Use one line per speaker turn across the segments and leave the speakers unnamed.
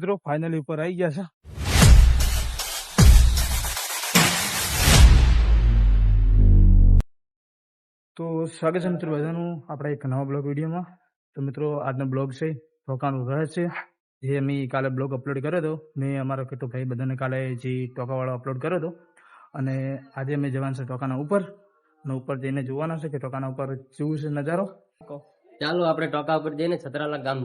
મિત્રો ફાઇનલી ઉપર આવી ગયા છે. તો સ્વાગત છે મિત્રો બધાનું આપણા એક નવા બ્લોગ વિડીયોમાં. તો મિત્રો, આજનો બ્લોગ છે ટોકાનું રહસ્ય જે અમે કાલે બ્લોગ અપલોડ કર્યો હતો મેં અમારો કેટલો ભાઈ બધાને કાલે જે ટોકાવાળો અપલોડ કર્યો હતો. અને આજે અમે જવાનું છે ટોકાના ઉપર. અને ઉપર જઈને જોવાના છે કે ટોકાના ઉપર કેવું છે નજારો.
ચાલો આપણે ટોકા ઉપર જઈને છત્રાલા ગામ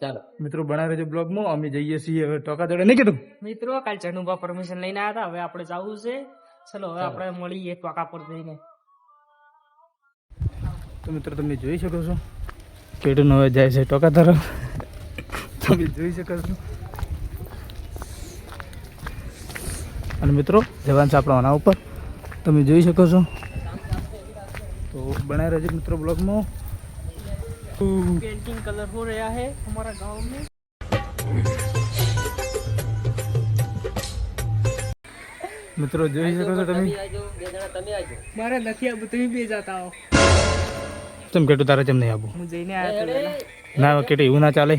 ચાલો.
મિત્રો બનાવે છે બ્લોગમાં. અમે જઈએ છીએ હવે ટોકા જોડે નહીં કીધું?
મિત્રો કાલ ચનુભા પરમિશન લઈને આવ્યા હતા. હવે આપણે જવું છે. ચલો હવે આપણે મળીએ ટોકા પર જઈને.
તો મિત્રો તમે જોઈ શકો છો. કેટું હવે જાય છે ટોકા તરફ. તમે જોઈ શકો છો. અને મિત્રો જવાન છે આપણા આના ઉપર. તમે જોઈ શકો છો. તો બનાવી રહેજો મિત્રો બ્લોગમાં.
पेंटिंग कलर हो रहा है हमारा गांव में
મિત્રો જોઈ શકો છો તમે
આવજો બે જણા તમે આવજો
મારે નથી આવું તમે બે જતા હો
તમે કેટું તારે જેમ નહીં આપું
હું જઈને આવ્યો તો પહેલા.
ના કેટું એવું ના ચાલે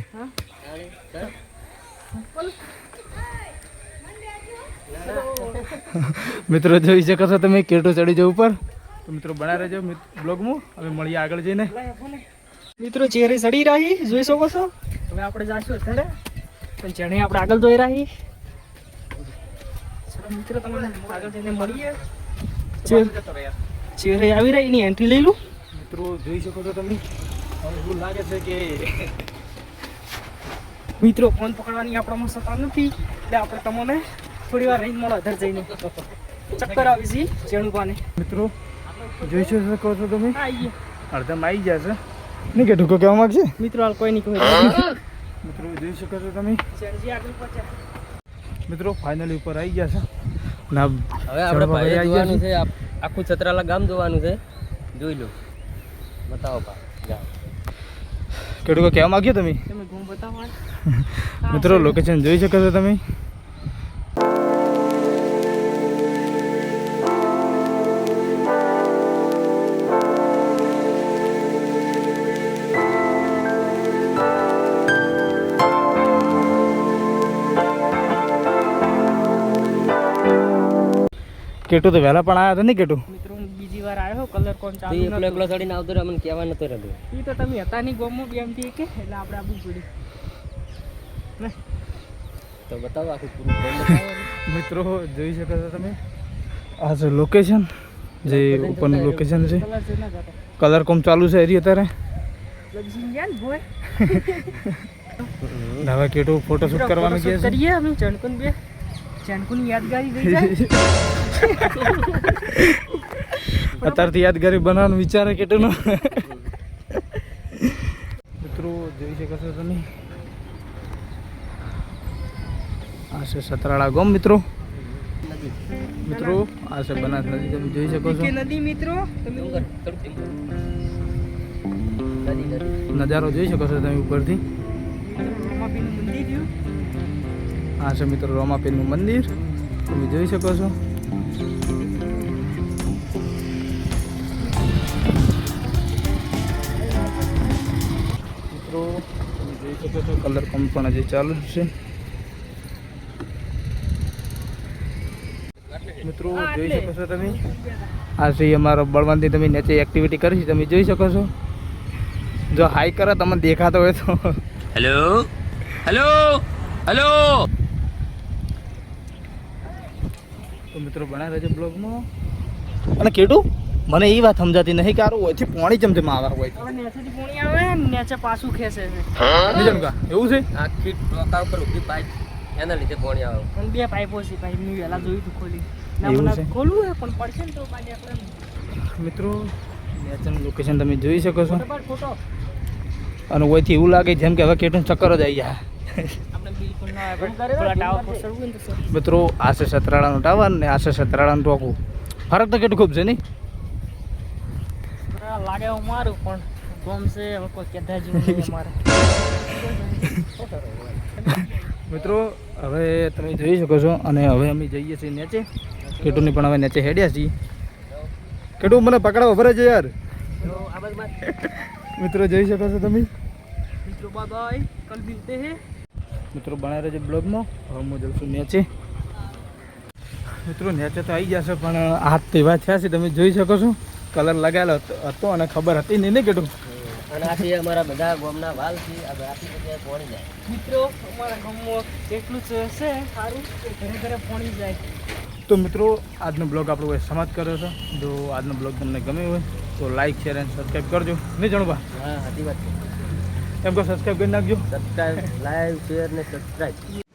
મિત્રો જોઈ શકો છો તમે કેટું ચડી જાવ ઉપર તો મિત્રો બનાવી રહેજો બ્લોગમાં હવે મળીએ આગળ જઈને
મિત્રો ચેરી સડી રહી જોઈ શકો છો? હવે આપણે જાશું અત્યારે. પણ જેને આપણે આગળ જોઈ રહી. મિત્રો તમને આગળ જઈને મળીએ. ચેરે આવી રહી એની એન્ટ્રી લઈ લઉં
મિત્રો જોઈ શકો છો તમે? એવું લાગે છે કે
મિત્રો ફોન પકડવાની આપણામાં સત્તા નથી. એટલે આપણે તમને થોડી વાર રહીને મળો અધર જઈને. ચક્કર આવી છે ચેણુપાને
મિત્રો જોઈ શકો છો તમે? અડધામાં આવી જશે નહીં કે ઢુકો કહેવા માંગશે?
મિત્રો હાલ કોઈ નહીં કોઈ
મિત્રો જોઈ શકો છો તમે. મિત્રો ફાઇનલી ઉપર આવી ગયા છે. ના
હવે આપણે ભાઈ જોવાનું છે. આખું છત્રાલા ગામ જોવાનું છે. જોઈ લો. બતાવો પા
કેટલું કહેવા માંગ્યો તમે?
તમે બતાવો
મિત્રો લોકેશન જોઈ શકો છો તમે? કેટું તો વહેલા પણ આવ્યા હતા નહીં કેટું?
મિત્રો હું બીજી વાર આવ્યો કલર કોણ ચાલુ
એકલો એકલો ચડીને આવતો રહ્યો મને કહેવા નતો રહ્યો.
એ તો તમે હતા નહીં ગોમો બી એમ કે એટલે આપણે આબુ પડ્યું
તો બતાવો આખું પૂરું
મિત્રો જોઈ શકો છો તમે. આ છે લોકેશન જે ઉપરનું લોકેશન છે.
કલર
કોમ ચાલુ છે એરી અત્યારે.
લગી ગયા ને ભોય?
ને હવે કેટું ફોટોશૂટ કરવાનું કે છે?
કરીએ અમે ચણકુન બે. ચણકુન યાદગારી રહી જાય.
અત્યારથી યાદગારી બનાવવાનું વિચારે કેટલું મિત્રો જોઈ શકો છો તમે. આ છે સતરાળા ગોમ મિત્રો. મિત્રો આ છે બનાસ નદી. તમે જોઈ શકો છો.
નદી મિત્રો.
નજારો જોઈ શકો છો તમે ઉપરથી. આ છે મિત્રો રોમાપીરનું મંદિર. તમે જોઈ શકો છો. મિત્રો તમે જોઈ શકો છો કલર કોમ પણ હજી ચાલુ જ છે. મિત્રો જોઈ શકો છો તમે? આ છે અમારો બળવાનથી તમે નીચે એક્ટિવિટી કરી છે તમે જોઈ શકો છો? જો હાઈ કરો તમને દેખાતો હોય તો.
હેલો હેલો હેલો
તો મિત્રો બનાવે રહેજો બ્લોગમાં. અને કેટું મને એ વાત સમજાતી નહીં કે આરું ઓછી પાણી ચમચમ આવે હોય.
હવે નેચેથી પોણી આવે ને નેચે પાછું ખેંચે છે.
બીજું કા? એવું છે?
આખી ટોકા ઉપર ઊભી પાઇપ એના લીધે પાણી આવે.
પણ બે પાઇપો છે પાઇપ મેં વેલા જોયું તું ખોલી. ના મને
છે?
ખોલવું હે પણ પડશે ને તો બાજુ આપણે
મિત્રો નેચરનું લોકેશન તમે જોઈ શકો છો. અને ઓયથી એવું લાગે જેમ કે હવે કેટલું ચક્કર જ આવી જાય. મિત્રો આશે છે સતરાળાનું ટાવર ને આશે છે સતરાળાનું ટોકું. ફરક તો કેટલું ખૂબ છે નહીં?
લાગે હું મારું પણ ગમશે છે કોઈ કહેતા
મિત્રો હવે તમે જોઈ શકો છો અને હવે અમે જઈએ છીએ નીચે. કેટુની પણ હવે નીચે હેડ્યા છીએ. કેટુ મને પકડાવો ભરે છે યાર. મિત્રો જોઈ શકો છો તમે?
મિત્રો બાય કલ મિલતે હે
મિત્રો બનાવી રહેજો બ્લોગમાં. હવે હું જઉં છું નેચે. મિત્રો નેચે તો આવી જશે પણ હાથ તો એવા થયા છે તમે જોઈ શકો છો. કલર લગાવેલો હતો- અને ખબર હતી નહીં ને કેટલું.
અને આથી અમારા બધા ગામના વાલ છે જગ્યાએ પહોંચી જાય.
મિત્રો અમારા ગામમાં એટલું જ છે સારું. કે ઘરે ઘરે પહોંચી જાય.
તો મિત્રો આજનો બ્લોગ આપણો કોઈ સમાપ્ત કર્યો છે. જો આજનો બ્લોગ તમને ગમ્યો હોય તો લાઈક શેર અને સબસ્ક્રાઈબ કરજો. નહીં જણવા
હા સાચી વાત છે.
એમ કહો સબસ્ક્રાઈબ કરી નાખજો.
સબસ્ક્રાઈબ લાઈવ શેર ને સબસ્ક્રાઈબ